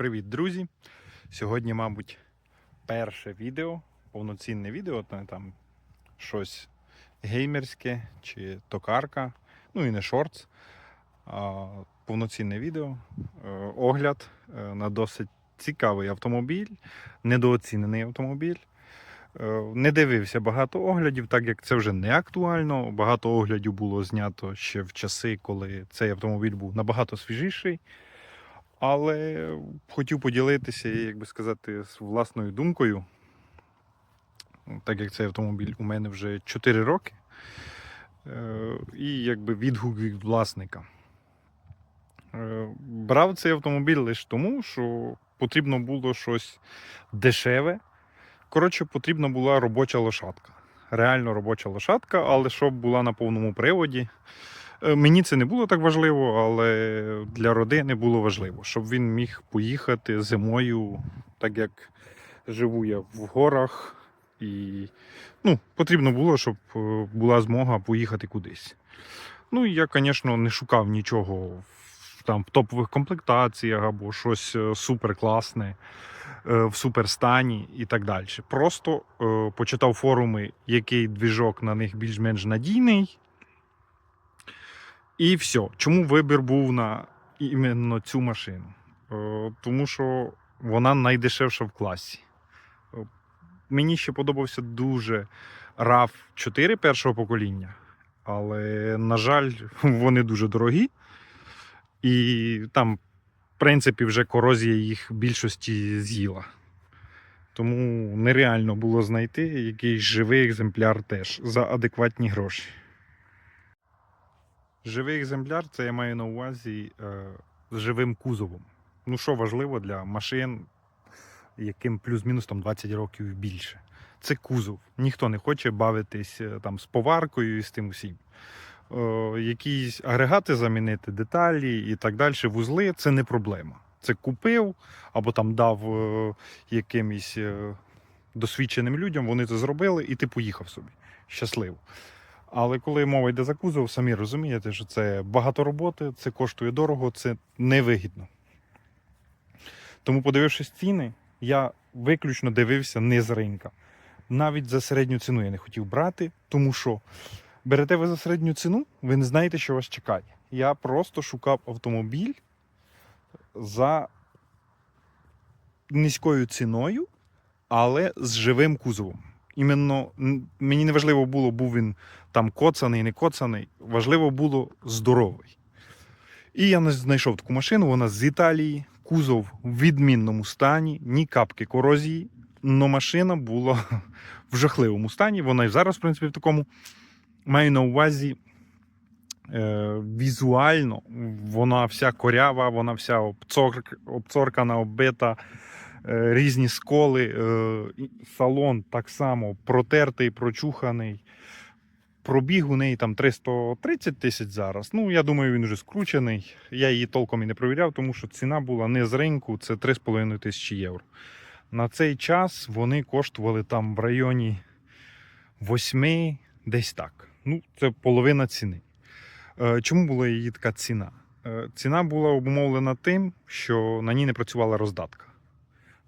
Привіт, друзі! Сьогодні, мабуть, перше відео, повноцінне відео, не там щось геймерське чи токарка, ну і не шортс, а повноцінне відео, е, огляд е, на досить цікавий автомобіль, недооцінений автомобіль. Е, Не дивився багато оглядів, так як це вже не актуально. Багато оглядів було знято ще в часи, коли цей автомобіль був набагато свіжіший. Але хотів поділитися, як би сказати, з власною думкою. Так як цей автомобіль у мене вже 4 роки. Е, І якби відгук від власника. Е, Брав цей автомобіль лише тому, що потрібно було щось дешеве. Коротше, потрібна була робоча лошадка. Реально робоча лошадка, але щоб була на повному приводі. Е, Мені це не було так важливо, але для родини було важливо, щоб він міг поїхати зимою, так як живу я в горах, і ну, потрібно було, щоб е, була змога поїхати кудись. Ну я, звісно, не шукав нічого там, в топових комплектаціях або щось е, супер класне е, в суперстані і так далі. Просто почитав форуми, який двіжок на них більш-менш надійний. І все. Чому вибір був на іменно цю машину? Е, Тому що вона найдешевша в класі. Е, Мені ще подобався дуже RAV 4 першого покоління, але, на жаль, вони дуже дорогі. І там, в принципі, вже корозія їх більшості з'їла. Тому нереально було знайти якийсь живий екземпляр теж за адекватні гроші. Живий екземпляр це я маю на увазі е, з живим кузовом. Ну, що важливо для машин, яким плюс-мінус там 20 років більше. Це кузов. Ніхто не хоче бавитись е, там з поваркою і з тим усім. Е, якісь агрегати замінити, деталі і так далі, вузли це не проблема. Це купив або там дав е, якимось е, досвідченим людям, вони це зробили, і ти поїхав собі. Щасливо. Але коли мова йде за кузов, самі розумієте, що це багато роботи, це коштує дорого, це невигідно. Тому, подивившись ціни, я виключно дивився не з ринка. Навіть за середню ціну я не хотів брати, тому що берете ви за середню ціну, ви не знаєте, що вас чекає. Я просто шукав автомобіль за низькою ціною, але з живим кузовом. Іменно мені не важливо було, був він там коцаний, не коцаний. Важливо було здоровий. І я знайшов таку машину, вона з Італії, кузов в відмінному стані, ні капки корозії. Но машина була в жахливому стані. Вона і зараз, в принципі, в такому. Маю на увазі е, візуально, вона вся корява, вона вся обцор, обцоркана, оббита, різні сколи. Е, салон так само протертий, прочуханий. Пробіг у неї там 330 тисяч зараз. Ну, я думаю, він вже скручений. Я її толком і не провіряв, тому що ціна була не з ринку, це 3,5 тисячі євро. На цей час вони коштували там в районі 8, десь так. Ну, це половина ціни. Е, Чому була її така ціна? Е, Ціна була обумовлена тим, що на ній не працювала роздатка.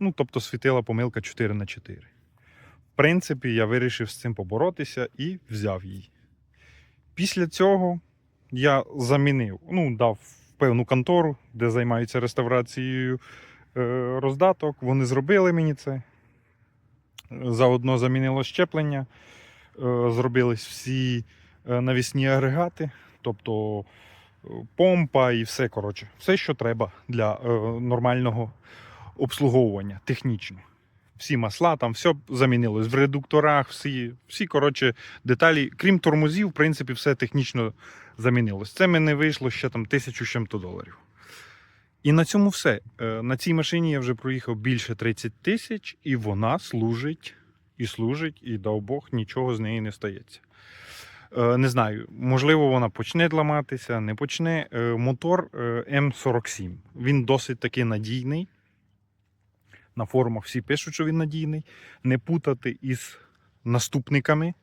Ну, тобто світила помилка 4 на 4 В принципі, я вирішив з цим поборотися і взяв її. Після цього я замінив, ну, дав певну контору, де займаються реставрацією е, роздаток. Вони зробили мені це. Заодно замінило щеплення, е, зробились всі е, навісні агрегати, тобто помпа і все, коротше, все, що треба для нормального обслуговування технічно. Всі масла, там все замінилось в редукторах, всі, всі коротше, деталі, крім тормозів, в принципі, все технічно замінилось. Це мене вийшло ще там тисячу чим-то доларів. І на цьому все. Е, На цій машині я вже проїхав більше 30 тисяч, і вона служить і служить, і дав Бог, нічого з неї не стається. Е, Не знаю, можливо, вона почне ламатися, не почне. Е, Мотор е, М47. Він досить таки надійний. На форумах всі пишуть, що він надійний. Не путати із наступниками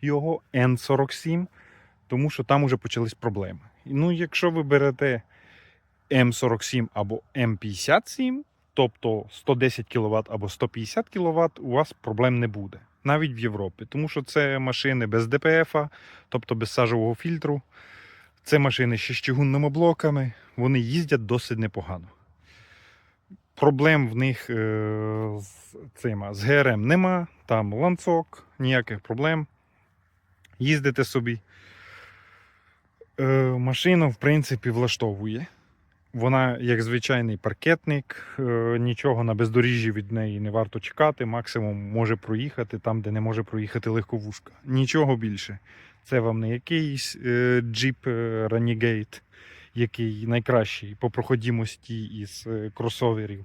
його N47, тому що там вже почались проблеми. Ну, якщо ви берете М47 або М57, тобто 110 кВт або 150 кВт, у вас проблем не буде. Навіть в Європі. Тому що це машини без ДПФ, тобто без сажового фільтру. Це машини ще з чигунними блоками, вони їздять досить непогано. Проблем в них е, з цим з ГРМ нема, там ланцок, ніяких проблем. Їздите собі. Е, машина, в принципі, влаштовує. Вона, як звичайний паркетник, е, нічого на бездоріжжі від неї не варто чекати. Максимум може проїхати там, де не може проїхати легковушка. Нічого більше. Це вам не якийсь джіп Renegade, який найкращий по проходімості із е, кросоверів.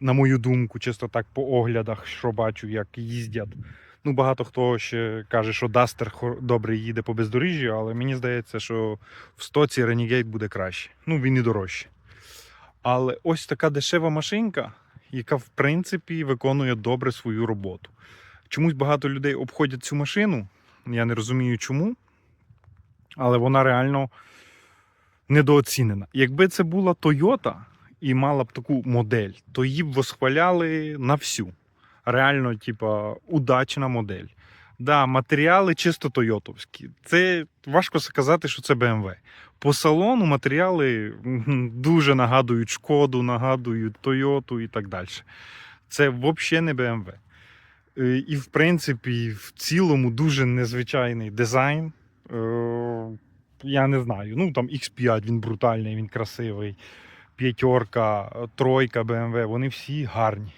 На мою думку, чисто так по оглядах, що бачу, як їздять. Ну, багато хто ще каже, що хо- добре їде по бездоріжжю, але мені здається, що в стоці Renegade буде краще. Ну, він і дорожче. Але ось така дешева машинка, яка в принципі виконує добре свою роботу. Чомусь багато людей обходять цю машину. Я не розумію чому. Але вона реально недооцінена. Якби це була Toyota і мала б таку модель, то її б восхваляли на всю. Реально, типа, удачна модель. Да, матеріали чисто тойотовські. Це важко сказати, що це BMW. По салону матеріали дуже нагадують шкоду, нагадують Тойоту і так далі. Це взагалі не BMW. Е, І, в принципі, в цілому дуже незвичайний дизайн. Я не знаю. Ну там X5, він брутальний, він красивий. П'ятерка, тройка BMW, вони всі гарні.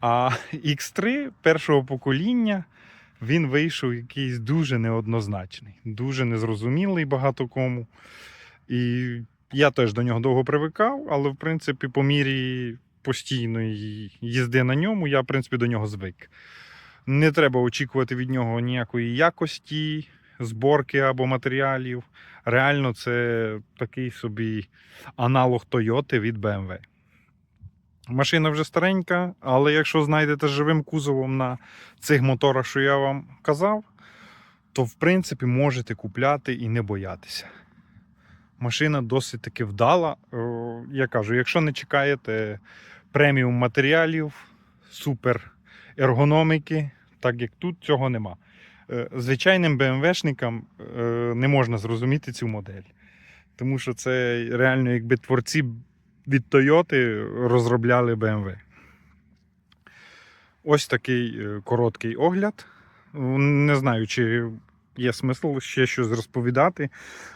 А X3 першого покоління він вийшов якийсь дуже неоднозначний, дуже незрозумілий багато кому. І я теж до нього довго привикав, але в принципі, по мірі постійної їзди на ньому, я в принципі до нього звик. Не треба очікувати від нього ніякої якості, зборки або матеріалів. Реально, це такий собі аналог Toyota від BMW. Машина вже старенька, але якщо знайдете живим кузовом на цих моторах, що я вам казав, то в принципі можете купляти і не боятися. Машина досить таки вдала. Е, Я кажу, якщо не чекаєте преміум матеріалів, супер ергономіки, так як тут цього нема. Е, Звичайним БМВшникам е, не можна зрозуміти цю модель. Тому що це реально, якби творці від Toyota розробляли BMW. Ось такий е, короткий огляд. Не знаю, чи є смисл ще щось розповідати.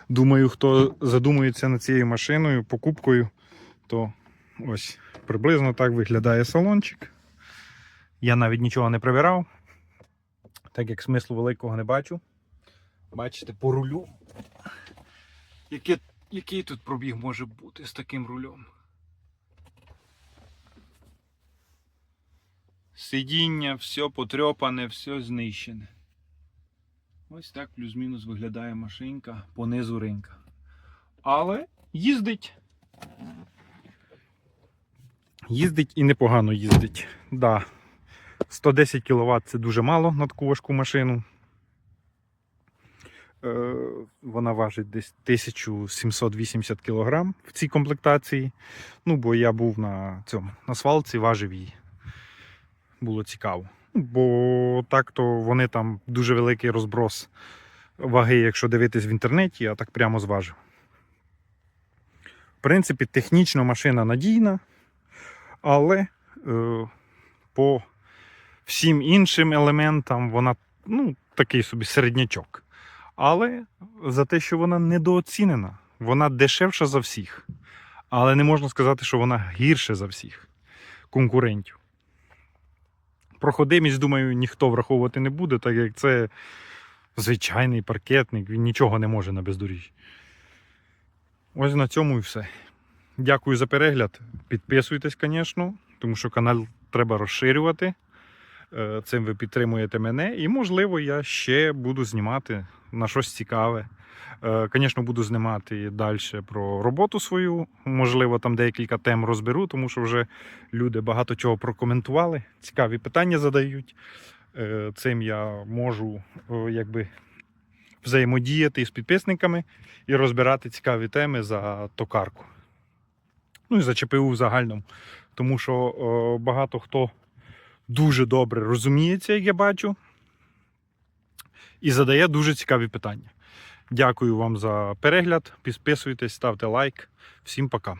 Думаю, хто задумується над цією машиною, покупкою, то ось приблизно так виглядає салончик. Я навіть нічого не прибирав, так як смислу великого не бачу. Бачите, по рулю. Яке, який тут пробіг може бути з таким рулем? Сидіння, все потрьопане, все знищене. Ось так плюс-мінус виглядає машинка по низу ринка. Але їздить. Їздить і непогано їздить. Да. 110 кВт це дуже мало на таку важку машину. Е, Вона важить десь 1780 кг в цій комплектації. Ну, бо я був на цьому на свалці, важив її. Було цікаво. Бо так-то вони там дуже великий розброс ваги, якщо дивитись в інтернеті, я так прямо зважив. В принципі, технічно машина надійна, але е, по всім іншим елементам вона ну, такий собі середнячок. Але за те, що вона недооцінена, вона дешевша за всіх. Але не можна сказати, що вона гірше за всіх конкурентів. Проходимість, думаю, ніхто враховувати не буде, так як це звичайний паркетник, він нічого не може на бездоріжжі. Ось на цьому і все. Дякую за перегляд. Підписуйтесь, звісно, тому що канал треба розширювати. Е, Цим ви підтримуєте мене, і, можливо, я ще буду знімати на щось цікаве. Е, Звісно, буду знімати далі про роботу свою. Можливо, там декілька тем розберу, тому що вже люди багато чого прокоментували. Цікаві питання задають. Е, Цим я можу е, якби взаємодіяти з підписниками і розбирати цікаві теми за токарку. Ну і за ЧПУ в загальному. тому що багато хто дуже добре розуміється, як я бачу, і задає дуже цікаві питання. Дякую вам за перегляд. Підписуйтесь, ставте лайк. Всім пока.